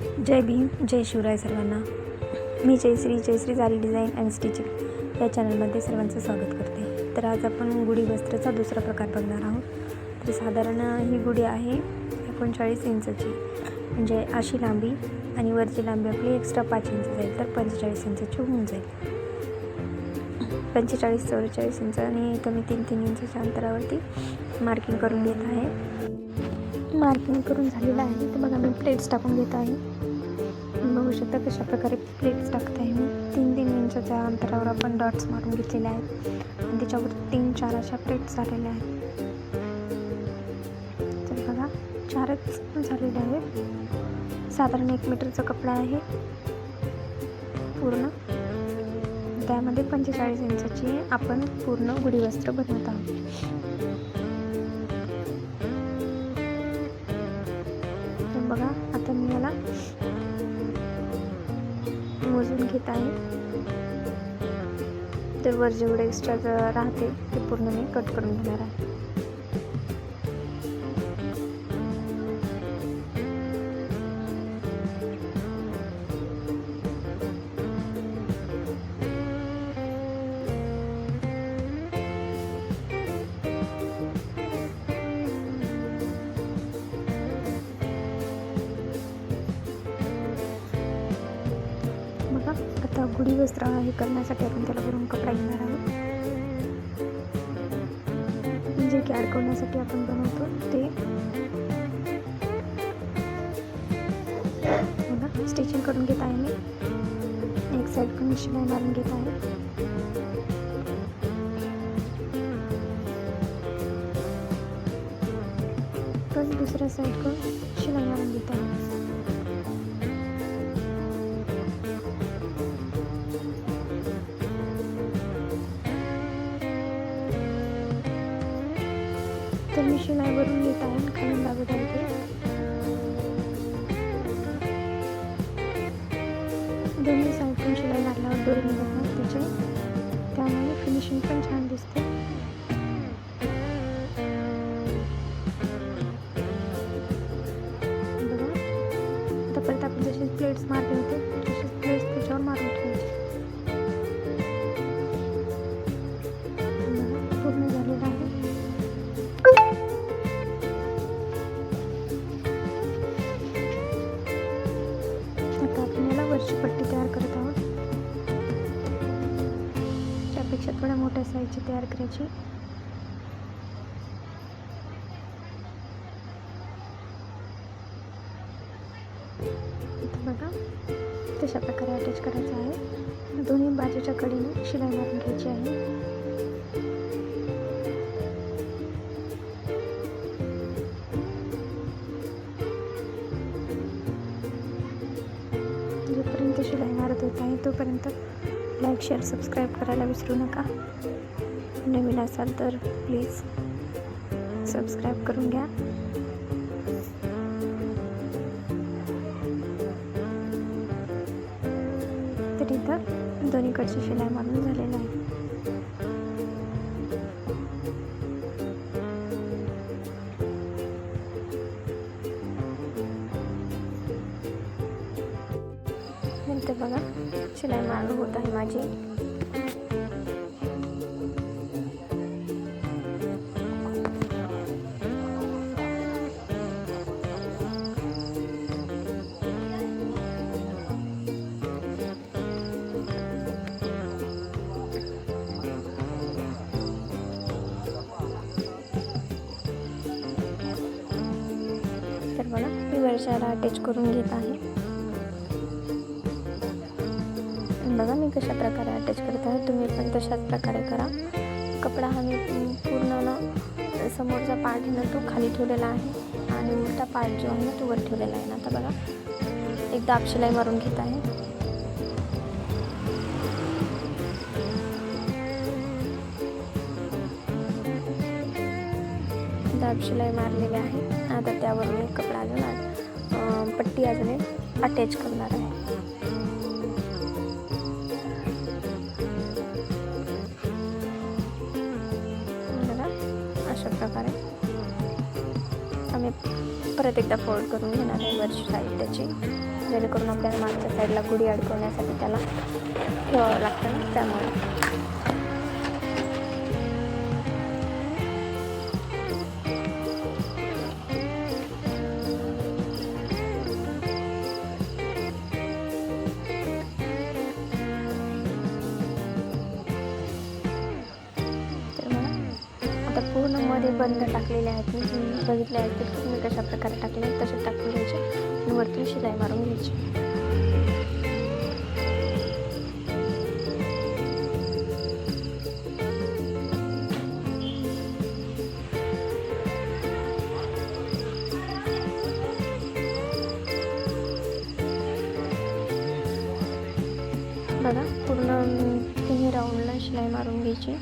जय भीम जय शिवराय सर्वांना. मी जयश्री जयश्री जारी design and stitching या चॅनलमध्ये सर्वांचं स्वागत करते. तर आज आपण गुढी वस्त्राचा दुसरा प्रकार बघणार आहोत. तर साधारण ही गुढी आहे एकोणचाळीस इंचची. म्हणजे अशी लांबी आणि वरची लांबी आपली एक्स्ट्रा पाच इंच जाईल तर पंचेचाळीस इंचची होऊन जाईल. पंचेचाळीस चौवेचाळीस इंच आणि इथं मी तीन तीन इंचच्या अंतरावरती मार्किंग करून घेत आहे. मार्किंग करून झालेलं आहे. तर बघा मी प्लेट्स टाकून घेत आहे. बघू शकता कशा प्रकारे प्लेट्स टाकत आहे मी? तीन तीन इंचाच्या अंतरावर आपण डॉट्स मारून घेतलेले आहेत. आणि त्याच्यावर तीन चार अशा प्लेट्स झालेल्या आहेत. तर बघा चारच झालेले आहेत. साधारण एक मीटरचा कपडा आहे. पूर्ण. त्यामध्ये पंचेचाळीस इंचाची आपण पूर्ण गुढी वस्त्र बनवत आहोत. बघा घेत आहे. तर वर जेवढे एक्स्ट्रा राहते ते पूर्ण मी कट करून घेणार आहे. आता वस्त्र हे करण्यासाठी आपण त्याला भरून कपडा घेणार आहोत. जे की अडकवण्यासाठी आपण बनवतो ते. बघा स्टिचिंग करून घेत आहे मी. एक साईड पण शिलाई मारून घेत आहे. पण दुसऱ्या साईडकडून शिलाई मारून घेत आहे. शिलाईवरून येत आहे खालून लागत आहे. ते दोन्ही साईडून शिलाई लागल्यावर दोरी निघत नाही. त्याचे त्यामुळे फिनिशिंग पण छान थोड्या मोठ्या साईजची तयार करायची. इथं बघा तशा प्रकारे अटॅच करायचं आहे. दोन्ही बाजूच्या कडीने शिलाई मारून घ्यायची आहे. जोपर्यंत शिलाई मारत होत आहे तोपर्यंत लाईक शेअर सबस्क्राईब करायला विसरू नका. नवीन असाल तर प्लीज सबस्क्राईब करून घ्या. तर इथं दोन्हीकडची शिलाई मारून झालेलं आहे होत आहे माझी तर बघा मी अटॅच करून घेत आहे कशा प्रकारे अटॅच करत आहे तुम्ही पण तशाच प्रकारे करा. कपडा हा मी पूर्ण ना समोरचा पार्ट ना तो खाली ठेवलेला आहे आणि उलटा पार्ट जो आहे ना तो वर ठेवलेला आहे. ना आता बघा एक दाब शिलाई मारून घेत आहे. दाब शिलाई मारलेली आहे. आता त्यावर मी कपडा अजून पट्टी अजून अटॅच करणार आहे. परत एकदा फोल्ड करून घेणार आहे वरची साईड त्याची. जेणेकरून आपल्याला मागच्या साईडला गुढी अडकवण्यासाठी त्याला ठेवावं लागतं ना त्यामुळे. आता पूर्णमध्ये बंद टाकलेले आहेत. मी तुम्ही बघितले आहेत की तुम्ही कशा प्रकारे टाकले तसे टाकून घ्यायचे आणि वरतून शिलाई मारून घ्यायची. बघा पूर्ण तिन्ही राऊंडला शिलाई मारून घ्यायची.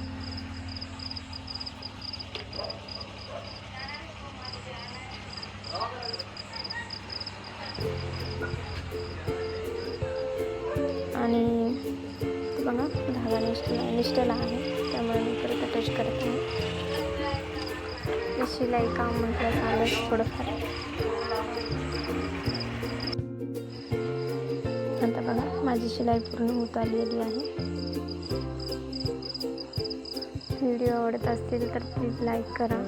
धागा निष्ठला निष्ठला आहे. त्यामुळे मी परत अटॅच करत नाही. शिलाई काम म्हटलं झालं थोडंफार. आता बघा माझी शिलाई पूर्ण होत आलेली आहे. व्हिडिओ आवडत असतील तर प्लीज लाईक करा.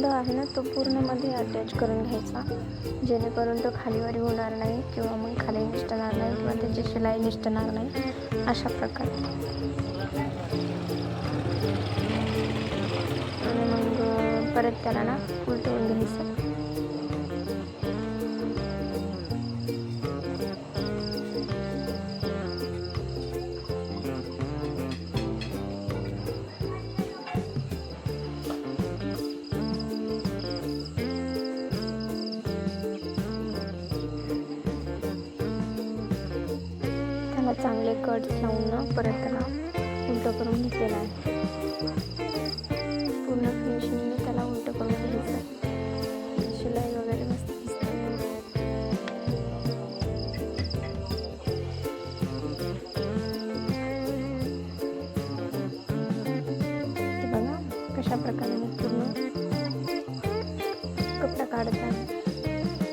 बंद आहे ना तो पूर्णमध्ये अटॅच करून घ्यायचा. जेणेकरून तो खालीवरी होणार नाही किंवा मग खाली निष्ठणार नाही किंवा त्याची शिलाई निष्ठणार नाही अशा प्रकारे. आणि मग परत त्याला ना उलटवून घ्यायचं. चांगले कट लावून ना परत त्याला उलटं करून घेतलेलं आहे. पूर्ण फिनिशिंगने त्याला उलटं करून घ्यायचं शिलाई वगैरे मस्त बघा कशा प्रकारे मी पूर्ण कपडा काढत आहे.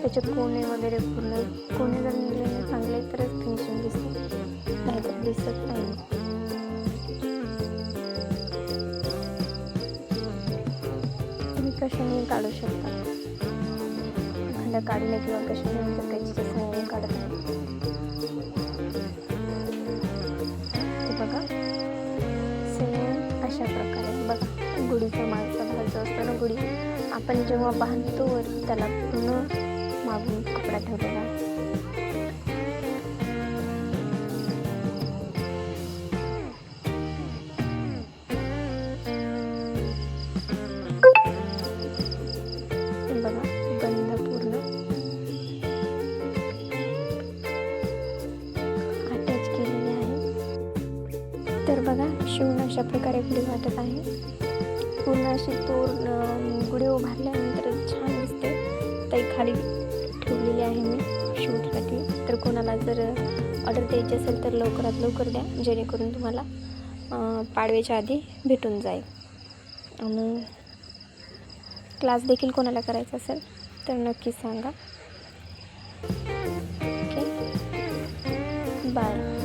त्याच्यात कोणे वगैरे पूर्ण कोणे जर निघले चांगले तरच फिनिशिंग दिसते. नाहीतर दिसत नाही. तुम्ही कशाने काढू शकता? खंड काढणे किंवा कशाने नंतर त्याची तसं नाही काढत ते बघा. सेम अशा प्रकारे. बघा गुढीचा मागचा भाग जो असतो ना गुढी. आपण जेव्हा बांधतो त्याला पूर्ण मागून कपडा ठेवलेला. बघा बंद पूर्ण. अटॅच केलेले आहे. तर बघा शिवून अशा प्रकारे गुढी वाटत आहे. पूर्ण अशी तोर गुढी उभारल्यानंतर छान दिसते. ताई खाली ठेवलेली आहे मी शूटसाठी. तर कोणाला जर ऑर्डर द्यायची असेल तर लवकरात लवकर द्या जेणेकरून तुम्हाला पाडव्याच्या आधी भेटून जाईल. आणि क्लास देखील कोणाला करायचा असेल तर नक्की सांगा. ओके? बाय.